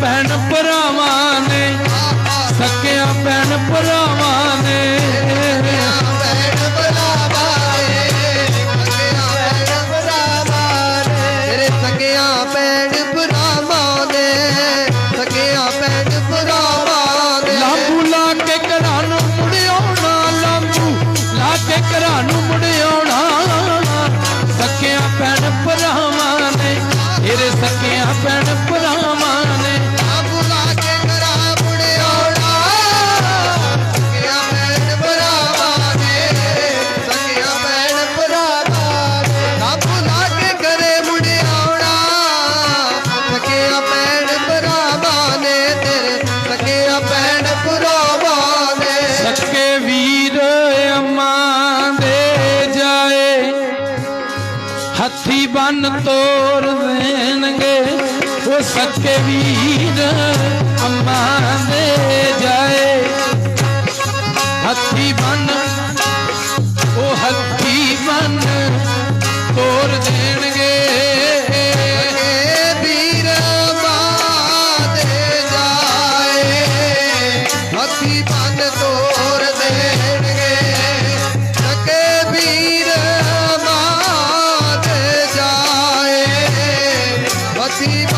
ਭੈਣ ਭਰਾਵਾਂ ਨੇ ਸਕਿਆ ਭੈਣ ਭਰਾਵਾਂ ਨੇ। ਘਰਾਂ ਨੂੰ ਮੁੜਿਆਉਣਾ ਸਕਿਆ ਭੈਣ ਭਰਾਵਾਂ ਨੇ ਤੇਰੇ ਸਕਿਆ ਭੈਣ ਹੱਥੀ ਬੰਨ ਤੋੜ ਦੇਣਗੇ। ਉਹ ਸੱਕੇ ਵੀਰ ਅੰਮਾ ਦੇ ਜਾਏ। ਹੱਥੀ ਬੰਨ, ਉਹ ਹੱਥੀ ਬੰਨ ਤੋਰ ਦੇ see.